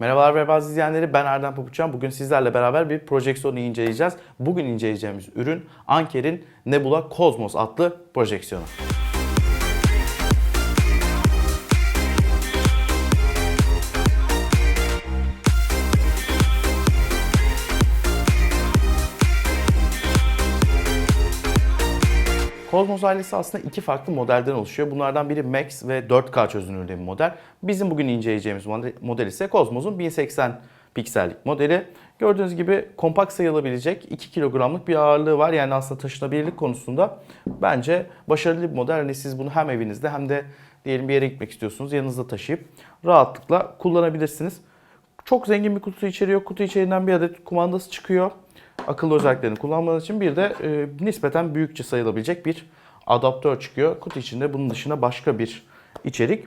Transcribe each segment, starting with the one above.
Merhabalar Webbaz izleyenleri ben Erdem Papuçan. Bugün sizlerle beraber bir projeksiyonu inceleyeceğiz. Bugün inceleyeceğimiz ürün Anker'in Nebula Cosmos adlı projeksiyonu. Cosmos ailesi aslında iki farklı modelden oluşuyor. Bunlardan biri Max ve 4K çözünürlüğünde bir model. Bizim bugün inceleyeceğimiz model, ise Cosmos'un 1080 piksellik modeli. Gördüğünüz gibi kompakt sayılabilecek 2 kilogramlık bir ağırlığı var. Yani aslında taşınabilirlik konusunda bence başarılı bir model. Hani siz bunu hem evinizde hem de diyelim bir yere gitmek istiyorsunuz yanınızda taşıyıp rahatlıkla kullanabilirsiniz. Çok zengin bir kutu içeriyor. Kutu içerisinden bir adet kumandası çıkıyor. Akıllı özelliklerini kullanmanız için bir de e, nispeten büyükçe sayılabilecek bir adaptör çıkıyor. Kutu içinde bunun dışında başka bir içerik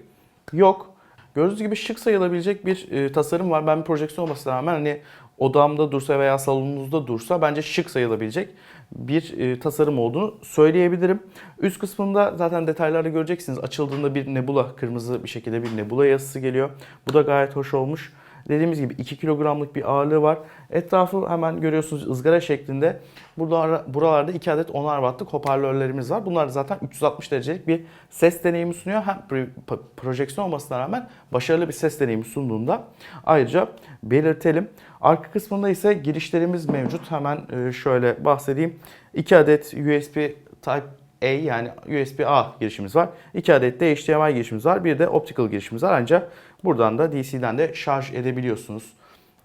yok. Gördüğünüz gibi şık sayılabilecek bir e, tasarım var. Ben bir projeksiyon olmasına rağmen hani odamda dursa veya salonunuzda dursa bence şık sayılabilecek bir e, tasarım olduğunu söyleyebilirim. Üst kısmında zaten detaylarda göreceksiniz. Açıldığında bir nebula, kırmızı bir şekilde bir nebula yazısı geliyor. Bu da gayet hoş olmuş. Dediğimiz gibi 2 kilogramlık bir ağırlığı var. Etrafı hemen görüyorsunuz ızgara şeklinde. Burada buralarda 2 adet 10'ar wattlık hoparlörlerimiz var. Bunlar zaten 360 derecelik bir ses deneyimi sunuyor. Hem pro- projeksiyon olmasına rağmen başarılı bir ses deneyimi sunduğunda ayrıca belirtelim. Arka kısmında ise girişlerimiz mevcut. Hemen e, şöyle bahsedeyim. 2 adet USB Type A yani USB-A girişimiz var. 2 adet de HDMI girişimiz var. Bir de optical girişimiz var. Ancak buradan da DC'den de şarj edebiliyorsunuz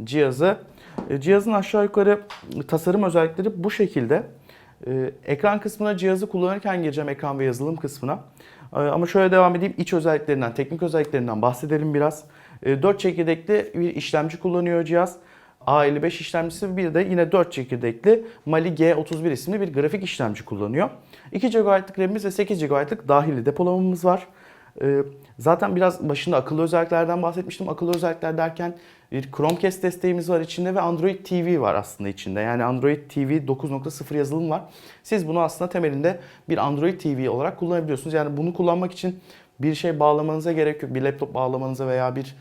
cihazı. E, Cihazın aşağı yukarı tasarım özellikleri bu şekilde. E, Ekran kısmına cihazı kullanırken gireceğim ekran ve yazılım kısmına. E, Ama şöyle devam edeyim. İç özelliklerinden, teknik özelliklerinden bahsedelim biraz. 4 çekirdekli bir işlemci kullanıyor cihaz. A55 işlemcisi bir de yine 4 çekirdekli Mali G31 isimli bir grafik işlemci kullanıyor. 2 GB'lık RAM'imiz ve 8 GB'lık dahili depolamamız var. Ee, Zaten biraz başında akıllı özelliklerden bahsetmiştim. Akıllı özellikler derken bir Chromecast desteğimiz var içinde ve Android TV var aslında içinde. Yani Android TV 9.0 yazılım var. Siz bunu aslında temelinde bir Android TV olarak kullanabiliyorsunuz. Yani bunu kullanmak için bir şey bağlamanıza gerek yok. Bir laptop bağlamanıza veya bir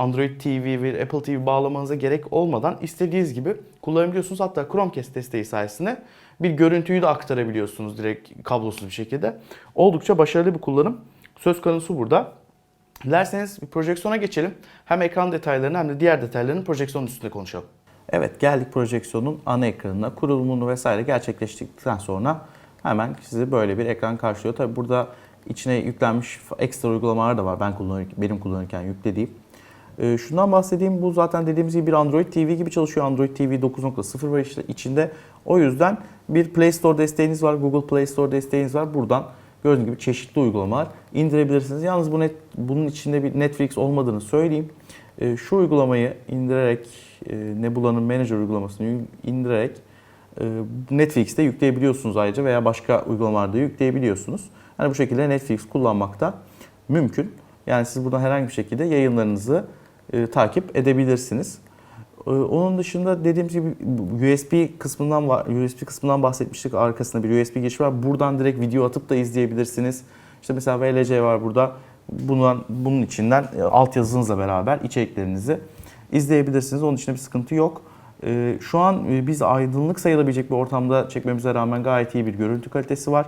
Android TV ve Apple TV bağlamanıza gerek olmadan istediğiniz gibi kullanabiliyorsunuz. Hatta Chromecast desteği sayesinde bir görüntüyü de aktarabiliyorsunuz direkt kablosuz bir şekilde. Oldukça başarılı bir kullanım söz konusu burada. Dilerseniz bir projeksiyona geçelim. Hem ekran detaylarını hem de diğer detaylarını projeksiyonun üstünde konuşalım. Evet geldik projeksiyonun ana ekranına. Kurulumunu vesaire gerçekleştirdikten sonra hemen sizi böyle bir ekran karşılıyor. Tabi burada içine yüklenmiş ekstra uygulamalar da var ben kullanırken, benim kullanırken yüklediğim. Ee, şundan bahsedeyim bu zaten dediğimiz gibi bir Android TV gibi çalışıyor. Android TV 9.0 var işte içinde. O yüzden bir Play Store desteğiniz var, Google Play Store desteğiniz var. Buradan gördüğünüz gibi çeşitli uygulamalar indirebilirsiniz. Yalnız bu net, bunun içinde bir Netflix olmadığını söyleyeyim. Ee, şu uygulamayı indirerek, e, Nebula'nın Manager uygulamasını indirerek e, Netflix'te yükleyebiliyorsunuz ayrıca veya başka uygulamalarda yükleyebiliyorsunuz. Yani bu şekilde Netflix kullanmak da mümkün. Yani siz buradan herhangi bir şekilde yayınlarınızı e, takip edebilirsiniz. E, onun dışında dediğimiz gibi USB kısmından var, USB kısmından bahsetmiştik. Arkasında bir USB girişi var. Buradan direkt video atıp da izleyebilirsiniz. İşte mesela VLC var burada. Bundan, bunun içinden e, altyazınızla beraber içeriklerinizi izleyebilirsiniz. Onun için bir sıkıntı yok. E, Şu an e, biz aydınlık sayılabilecek bir ortamda çekmemize rağmen gayet iyi bir görüntü kalitesi var.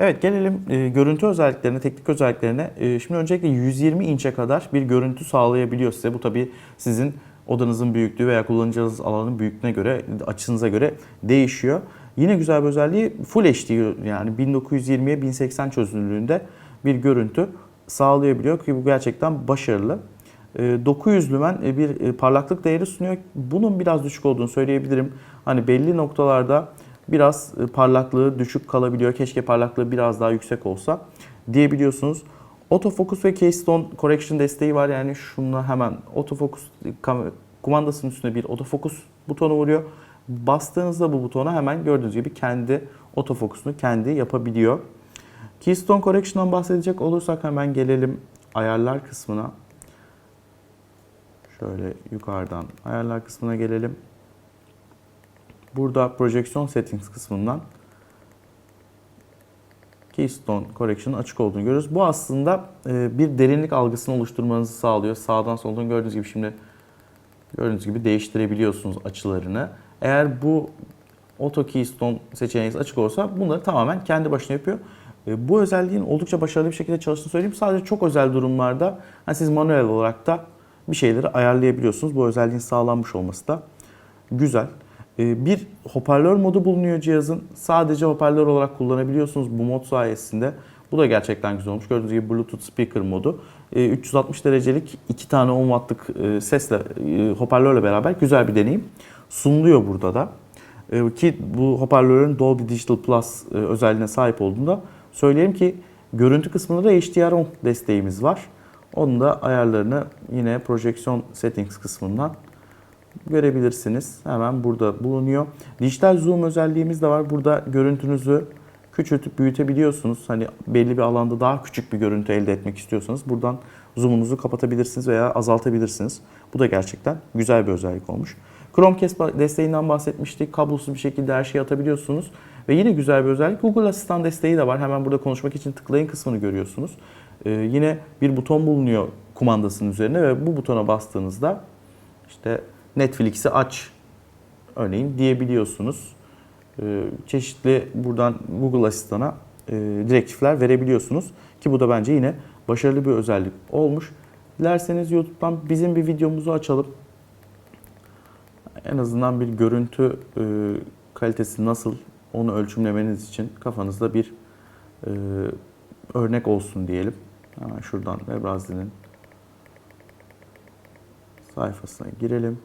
Evet gelelim e, görüntü özelliklerine, teknik özelliklerine. E, şimdi öncelikle 120 inçe kadar bir görüntü sağlayabiliyor size. Bu tabii sizin odanızın büyüklüğü veya kullanacağınız alanın büyüklüğüne göre, açınıza göre değişiyor. Yine güzel bir özelliği Full HD yani 1920'ye 1080 çözünürlüğünde bir görüntü sağlayabiliyor ki bu gerçekten başarılı. E, 900 lümen e, bir e, parlaklık değeri sunuyor. Bunun biraz düşük olduğunu söyleyebilirim. Hani belli noktalarda biraz e, parlaklığı düşük kalabiliyor. Keşke parlaklığı biraz daha yüksek olsa diyebiliyorsunuz. Autofocus ve Keystone Correction desteği var. Yani şununla hemen autofocus kumandasının üstüne bir autofocus butonu vuruyor. Bastığınızda bu butona hemen gördüğünüz gibi kendi autofokusunu kendi yapabiliyor. Keystone Correction'dan bahsedecek olursak hemen gelelim ayarlar kısmına. Şöyle yukarıdan ayarlar kısmına gelelim. Burada Projection Settings kısmından Keystone Correction'ın açık olduğunu görüyoruz. Bu aslında e, bir derinlik algısını oluşturmanızı sağlıyor. Sağdan soldan gördüğünüz gibi şimdi Gördüğünüz gibi değiştirebiliyorsunuz açılarını. Eğer bu Auto Keystone seçeneğiniz açık olursa bunları tamamen kendi başına yapıyor. E, Bu özelliğin oldukça başarılı bir şekilde çalıştığını söyleyeyim. Sadece çok özel durumlarda hani siz manuel olarak da bir şeyleri ayarlayabiliyorsunuz. Bu özelliğin sağlanmış olması da güzel. E, Bir hoparlör modu bulunuyor cihazın. Sadece hoparlör olarak kullanabiliyorsunuz bu mod sayesinde. Bu da gerçekten güzel olmuş. Gördüğünüz gibi Bluetooth speaker modu. E, 360 derecelik iki tane 10 wattlık e, sesle, e, hoparlörle beraber güzel bir deneyim sunuluyor burada da. E, Ki bu hoparlörün Dolby Digital Plus e, özelliğine sahip olduğunda söyleyelim ki görüntü kısmında da HDR10 desteğimiz var. Onun da ayarlarını yine projeksiyon settings kısmından görebilirsiniz. Hemen burada bulunuyor. Dijital zoom özelliğimiz de var. Burada görüntünüzü küçültüp büyütebiliyorsunuz. Hani belli bir alanda daha küçük bir görüntü elde etmek istiyorsanız buradan zoom'unuzu kapatabilirsiniz veya azaltabilirsiniz. Bu da gerçekten güzel bir özellik olmuş. Chromecast desteğinden bahsetmiştik. Kablosuz bir şekilde her şeyi atabiliyorsunuz. Ve yine güzel bir özellik. Google Asistan desteği de var. Hemen burada konuşmak için tıklayın kısmını görüyorsunuz. Ee, yine bir buton bulunuyor kumandasının üzerine ve bu butona bastığınızda işte Netflix'i aç örneğin diyebiliyorsunuz. Ee, çeşitli buradan Google Asistan'a e, direktifler verebiliyorsunuz. Ki bu da bence yine başarılı bir özellik olmuş. Dilerseniz YouTube'dan bizim bir videomuzu açalım. En azından bir görüntü e, kalitesi nasıl onu ölçümlemeniz için kafanızda bir e, örnek olsun diyelim. Hemen şuradan Webrazi'nin sayfasına girelim.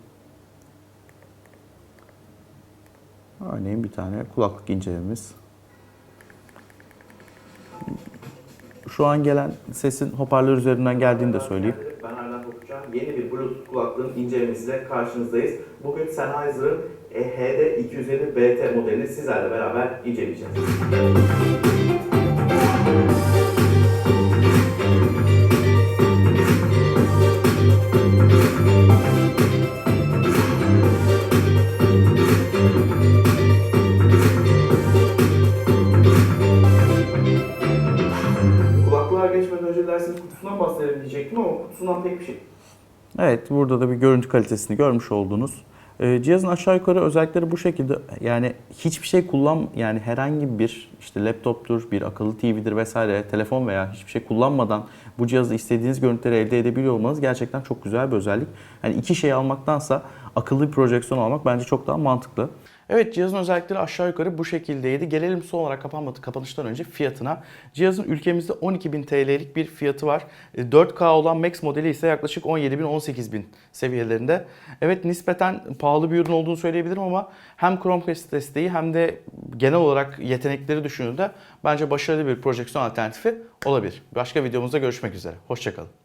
Örneğin bir tane kulaklık incelememiz. Şu an gelen sesin hoparlör üzerinden geldiğini de söyleyeyim. Ben Erden Topçan. Yeni bir Bluetooth kulaklığın incelemesiyle karşınızdayız. Bugün Sennheiser'ın E HD 250 BT modelini sizlerle beraber inceleyeceğiz. Pek bir şey. Evet, burada da bir görüntü kalitesini görmüş oldunuz. Ee, cihazın aşağı yukarı özellikleri bu şekilde. Yani hiçbir şey kullan yani herhangi bir işte laptoptur, bir akıllı TV'dir vesaire, telefon veya hiçbir şey kullanmadan bu cihazı istediğiniz görüntüleri elde edebiliyor olmanız gerçekten çok güzel bir özellik. Yani iki şey almaktansa akıllı bir projeksiyon almak bence çok daha mantıklı. Evet cihazın özellikleri aşağı yukarı bu şekildeydi. Gelelim son olarak kapanmadı kapanıştan önce fiyatına. Cihazın ülkemizde 12.000 TL'lik bir fiyatı var. E, 4K olan Max modeli ise yaklaşık 17.000-18.000 seviyelerinde. Evet nispeten pahalı bir ürün olduğunu söyleyebilirim ama hem Chromecast desteği hem de genel olarak yetenekleri düşünüldüğünde bence başarılı bir projeksiyon alternatifi olabilir. Başka videomuzda görüşmek üzere. Hoşçakalın.